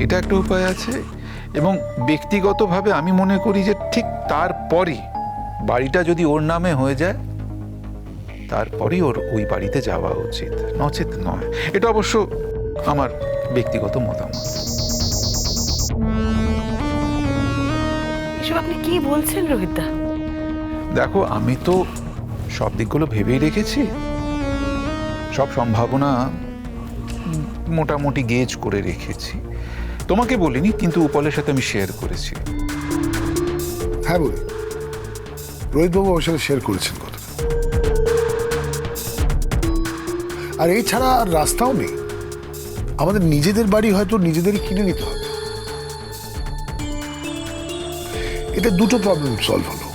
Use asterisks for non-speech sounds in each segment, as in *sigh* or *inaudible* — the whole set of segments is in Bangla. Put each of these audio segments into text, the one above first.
এটা একটা উপায় আছে। এবং ব্যক্তিগতভাবে আমি মনে করি যে ঠিক তারপরে বাড়িটা যদি ওর নামে হয়ে যায় তারপরেই ওর ওই বাড়িতে যাওয়া উচিত। নচেত নয়। এটা অবশ্য আমার ব্যক্তিগত মতামত। এসব আপনি কি বলছেন রোহিতদা? দেখো আমি তো সব দিকগুলো ভেবেই রেখেছি। সব সম্ভাবনা মোটামুটি গেজ করে রেখেছি। তোমাকে বলিনি, কিন্তু উপলের সাথে আমি শেয়ার করেছি। হ্যাঁ বলি। রোহিতবাবু ওর সাথে শেয়ার করেছেন কথা। আর এই ছাড়া আর রাস্তাও নেই। আমাদের নিজেদের বাড়ি হয়তো নিজেদেরই কিনে নিতে হবে। এতে দুটো প্রবলেম সলভ হলো।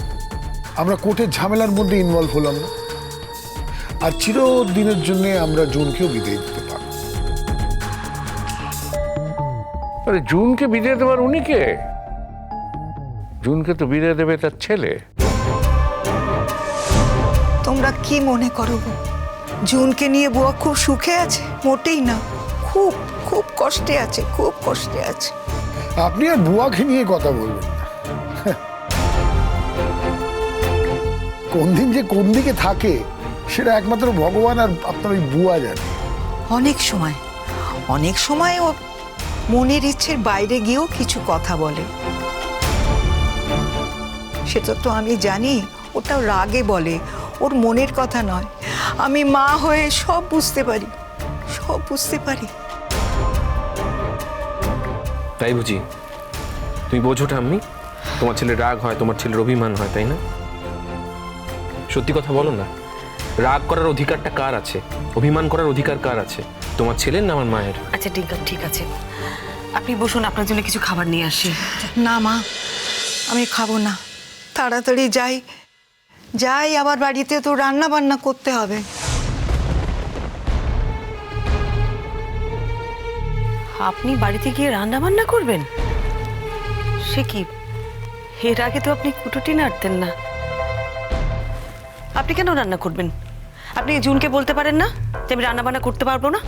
আমরা কোর্টের ঝামেলার মধ্যে ইনভলভ হলাম না। আর চিরদিনের জন্য আমরা জুনকেও বিদায় দিতে আরে জুনকে বিদায় দেওয়ার উনি কে জুনকে তো বিদায় দেবে তার ছেলে। তোমরা কি মনে করো গো? জুনকে নিয়ে বুয়া খুব সুখে আছে? মোটেই না। খুব খুব কষ্টে আছে খুব কষ্টে আছে। আপনি আর বুয়াকে নিয়ে কথা বলবেন। কোন দিন যে কোন দিকে থাকে সেটা একমাত্র ভগবান আর আপনার ওই বুয়া জানে। অনেক সময় অনেক সময় ও মনের ইচ্ছের বাইরে গিয়েও কিছু কথা বলে। সেটা তো আমি জানি, ওটা রাগে বলে, ওর মনের কথা নয়। আমি মা হয়ে সব বুঝতে পারি, সব বুঝতে পারি। তাই বুঝি? তুমি বোঝো ঠাম্মি তোমার ছেলে রাগ হয়, তোমার ছেলের অভিমান হয়, তাই না? সত্যি কথা বলো না, রাগ করার অধিকারটা কার আছে? অভিমান করার অধিকার কার আছে? তোমার ছেলের না আমার মায়ের? আচ্ছা ঠিক আছে ঠিক আছে। আপনি বসুন আপনার জন্য কিছু খাবার নিয়ে আসি। না মা আমি খাব না। তাড়াতাড়ি যাই। যাই আবার বাড়িতে তো রান্না বান্না করতে হবে। আপনি বাড়িতে গিয়ে রান্না বান্না করবেন? সে কি? এর আগে তো আপনি কুটুটি নাড়তেন না। আপনি কেন রান্না করবেন? আপনি জুনকে বলতে পারেন না যে আমি রান্না বান্না করতে পারব না?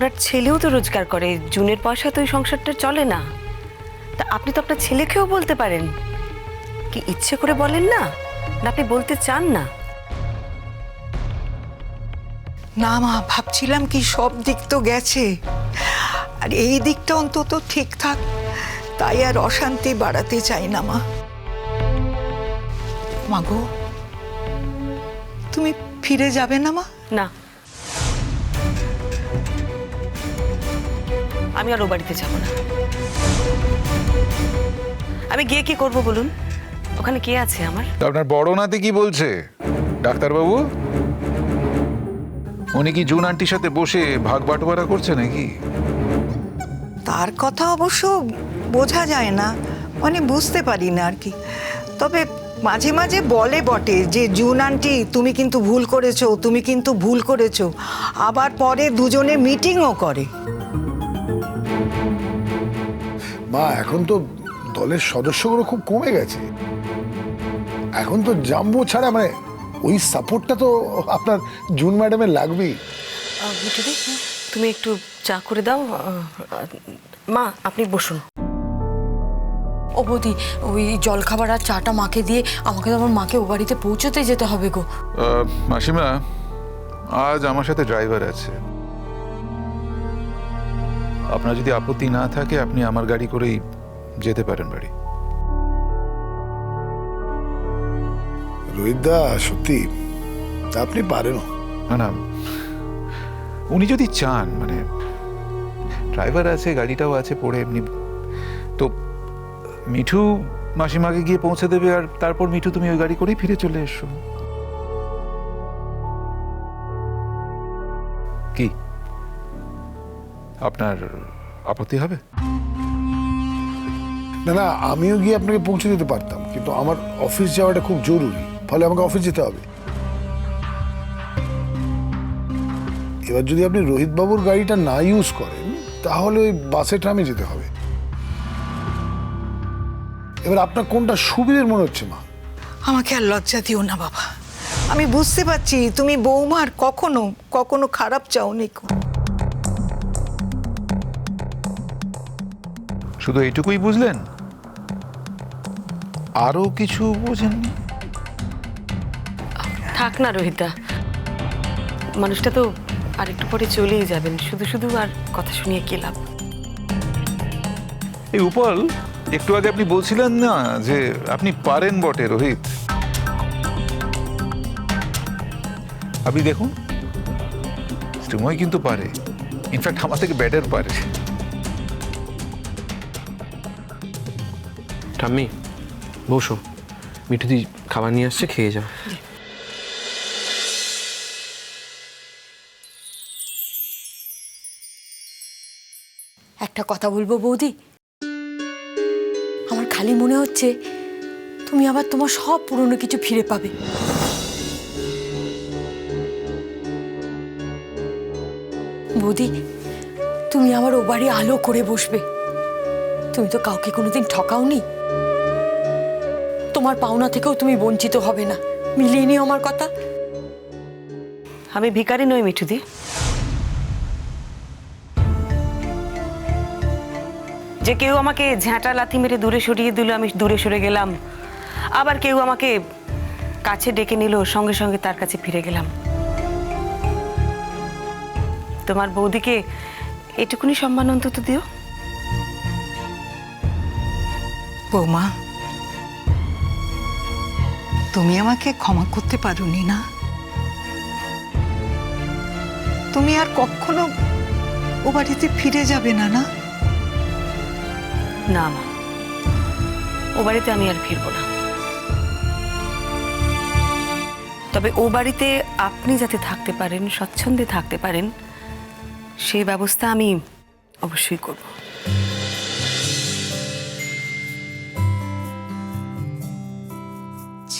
আপনার ছেলেও তো রোজগার করে জুনের পয়সা তো ওই সংসারটা চলে না। তা আপনি তো আপনার ছেলেকেও বলতে পারেন। কি ইচ্ছে করে বলেন না? না আপনি বলতে চান না। না মা ভাবছিলাম কি সব দিক তো গেছে। আর এই দিকটা অন্তত ঠিক থাক তাই আর অশান্তি বাড়াতে চাই না মা। মাগো তুমি ফিরে যাবে না মা? না। আমি আর ও বাড়িতে যাব না। আমি গিয়ে কি করব বলুন? ওখানে কে আছে আমার? তা আপনার বড় নাতি কি বলছে? ডাক্তারবাবু? উনি কি জুন আন্টির সাথে বসে ভাগ বাটোয়ারা করছে নাকি? তার কথা অবশ্য বোঝা যায় না। মানে বুঝতে পারি না আর কি। তবে মাঝে মাঝে বলে বটে যে জুন আন্টি তুমি কিন্তু ভুল করেছ তুমি কিন্তু ভুল করেছ। আবার পরে দুজনে মিটিংও করে। মা এখন তো দলের সদস্যগুলো খুব কমে গেছে। এখন তো জাম্বো ছাড়া মানে ওই সাপোর্টটা তো আপনার জুন ম্যাডামের লাগবেই। মিঠুদি তুমি একটু চা করে দাও। মা আপনি বসুন। ও বৌদি ওই জলখাবার আর চাটা মাকে দিয়ে আমাকে তো আমার মাকে ও বাড়িতে পৌঁছতে যেতে হবে গো। মাসিমা আজ আমার সাথে ড্রাইভার আছে। আপনার যদি আপত্তি না থাকে আপনি আমার গাড়ি করেই যেতে পারেন বাড়ি। রোহিতদা সত্যি তা আপনি পারেন। না না। উনি যদি চান মানে ড্রাইভার আছে গাড়িটাও আছে পড়ে এমনি। তো মিঠু মাসিমাকে গিয়ে পৌঁছে দেবে আর তারপর মিঠু তুমি ওই গাড়ি করেই ফিরে চলে এসো। কি? আপনার আপত্তি হবে? না না আমিও গিয়ে আপনাকে পৌঁছে দিতে পারতাম কিন্তু আমার অফিস যাওয়াটা খুব জরুরি ফলে আমাকে অফিস যেতে হবে। এবার যদি আপনি রোহিত বাবুর গাড়িটা না ইউজ করেন তাহলে ওই বাসে ট্রামে যেতে হবে। এবার আপনার কোনটা সুবিধের মনে হচ্ছে মা? আমাকে আর লজ্জা দিও না বাবা। আমি বুঝতে পারছি তুমি বৌমার কখনো কখনো খারাপ চাওনি কো শুধু এইটুকুই বুঝলেন? আরও কিছু বোঝেননি? থাক না রোহিতা। মানুষটা তো আর একটু পরে চলেই যাবেন। শুধু শুধু আর কথা শুনিয়ে কি লাভ? এই উপল একটু আগে আপনি বলছিলেন না যে আপনি পারেন বটে রোহিত। আপনি দেখুন শ্রীময় কিন্তু পারে। ইনফ্যাক্ট আমার থেকে বেটার পারে। ঠাম্মি, বসো। মিঠুদি খাবার নিয়ে আসছে, খেয়ে যাও। একটা কথা বলব বৌদি? আমার খালি মনে হচ্ছে তুমি আবার তোমার সব পুরনো কিছু ফিরে পাবে। বৌদি, তুমি আমার ও বাড়ি আলো করে বসবে। তুমি তো কাউকে কোনোদিন ঠকাওনি? তোমার পাওনা থেকেও তুমি বঞ্চিত হবে না। মিলিয়ে নিও আমার কথা। আমি ভিখারি নই মিঠুদি। যে কেউ আমাকে ঝ্যাঁটা লাথি মেরে দূরে সরিয়ে দিল আমি দূরে সরে গেলাম। আবার কেউ আমাকে কাছে ডেকে নিল সঙ্গে সঙ্গে তার কাছে ফিরে গেলাম। তোমার বৌদিকে এটুকুনি সম্মান অন্তত দিও। বৌমা তুমি আমাকে ক্ষমা করতে পারোনি না তুমি আর কখনো ও বাড়িতে ফিরে যাবে না না? না, মা। ও বাড়িতে আমি আর ফিরবো না। তবে ও বাড়িতে আপনি যাতে থাকতে পারেন, স্বচ্ছন্দে থাকতে পারেন সেই ব্যবস্থা আমি অবশ্যই করব।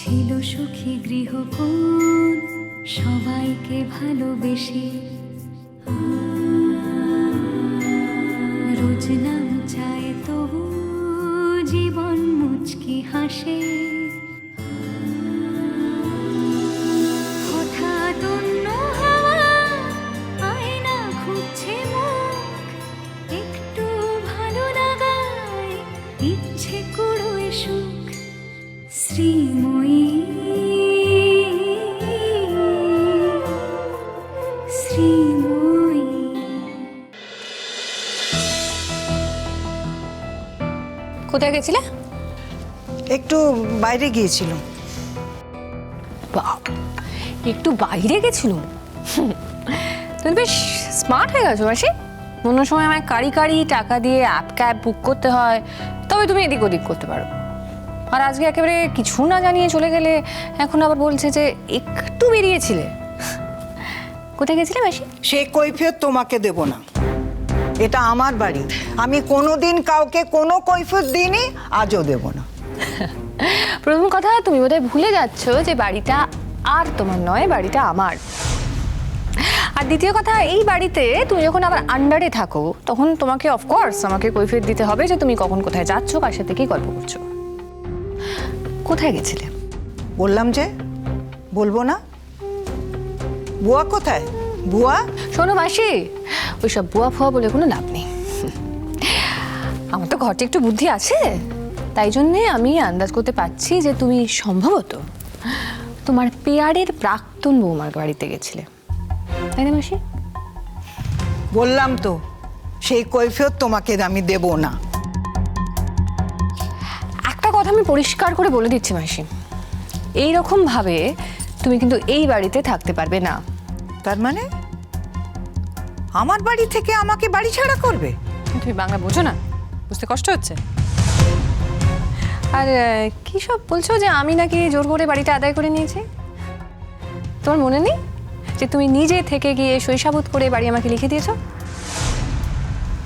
ছিল সুখী গৃহকোণ সবাইকে ভালোবেসে। রোজ নাম চায় তবু জীবন মুচকি হাসে। কোথায় গেছিলে? একটু বাইরে গিয়েছিলাম বাবা একটু বাইরে গেছিল? তুমি বেশ স্মার্ট হয়ে গেছো মাসি। অন্য সময় আমায় কারি কারি টাকা দিয়ে অ্যাপ ক্যাব বুক করতে হয় তবে তুমি এদিক ওদিক করতে পারো। আর আজকে একেবারে কিছু না জানিয়ে চলে গেলে এখন আবার বলছে যে একটু বেরিয়েছিলে। কোথায় গেছিলে মাসি? সে কৈফিয়ত তোমাকে দেব না। এটা আমার বাড়ি। আমি কোনোদিন কাউকে কোনো কৈফিয়ত দিইনি আজও দেব না। *laughs* প্রথম কথা তুমি বোধহয় ভুলে যাচ্ছ যে বাড়িটা আর তোমার নয় বাড়িটা আমার। আর দ্বিতীয় কথা এই বাড়িতে তুমি যখন আবার আন্ডারে থাকো তখন তোমাকে অফকোর্স আমাকে কৈফিয়ত দিতে হবে যে তুমি কখন কোথায় যাচ্ছ কার সাথে কি গল্প করছ। কোথায় গেছিলে? বললাম যে বলব না। বুয়া কোথায়? বুয়া? শোনো মাসি ওইসব বুয়া ফুয়া বলে কোনো লাভ নেই। আমার তো ঘরটি একটু বুদ্ধি আছে। তাই জন্যে আমি আন্দাজ করতে পারছি যে তুমি সম্ভবত তোমার পেয়ারের প্রাক্তন বৌমার বাড়িতে গেছিলে। তাই না মাসি? বললাম তো সেই কৈফিয়ত তোমাকে আমি দেব না। একটা কথা আমি পরিষ্কার করে বলে দিচ্ছি মাসি। এই রকম তুমি কিন্তু এই বাড়িতে থাকতে পারবে না। তার মানে? আমার বাড়ি থেকে আমাকে বাড়ি ছাড়া করবে? তুমি বাংলা বোঝো না বুঝতে কষ্ট হচ্ছে। আর কি সব বলছো যে আমি নাকি জোর করে বাড়িটা আদায় করে নিয়েছি? তোমার মনে নেই যে তুমি নিজে থেকে গিয়ে শৈশাবোধ করে বাড়ি আমাকে লিখে দিয়েছ?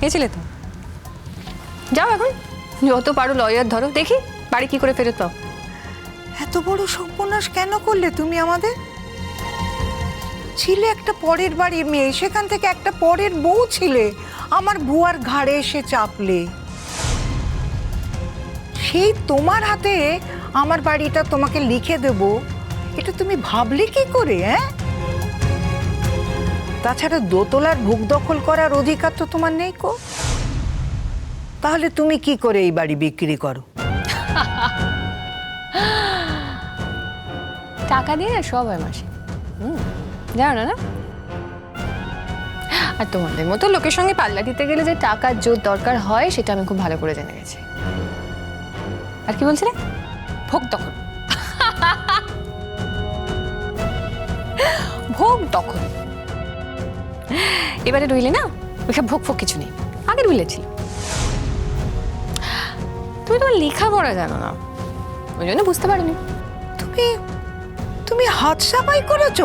গেছিলে তো। যাও এখন যত পারো লয়ার ধরো দেখি বাড়ি কি করে ফেরত পাও। এত বড় সর্বনাশ কেন করলে তুমি আমাদের? ছিলে একটা পরের বাড়ির মেয়ে, সেখান থেকে একটা পরের বউ ছিলে। আমার বুয়ার ঘাড়ে এসে চাপলে। সেই তোমার হাতে আমার বাড়িটা তোমাকে লিখে দেব। এটা তুমি ভাবলে কি করে হ্যাঁ? তাছাড়া দোতলার ভোগ দখল করার অধিকার তো তোমার নেই কো। তাহলে তুমি কি করে এই বাড়ি বিক্রি করো? টাকা দিয়ে সব হয় মাসে। হুম। জানো না? না আর তোমাদের মতো লোকের সঙ্গে পাল্লা দিতে গেলে যে টাকার জোর দরকার হয়, সেটা আমি খুব ভালো করে জেনে গেছি। আর কি বলছিলে? ভোগ তখন। ভোগ তখন। এবারে রইলে না, ওইসব ভোগ ফোগ কিছু নেই। আগে রইলে ছিল। তুমি তোমার লেখাপড়া জানো না। ওই জন্য বুঝতে পারিনি। তুমি তুমি হাত সাফাই করেছ?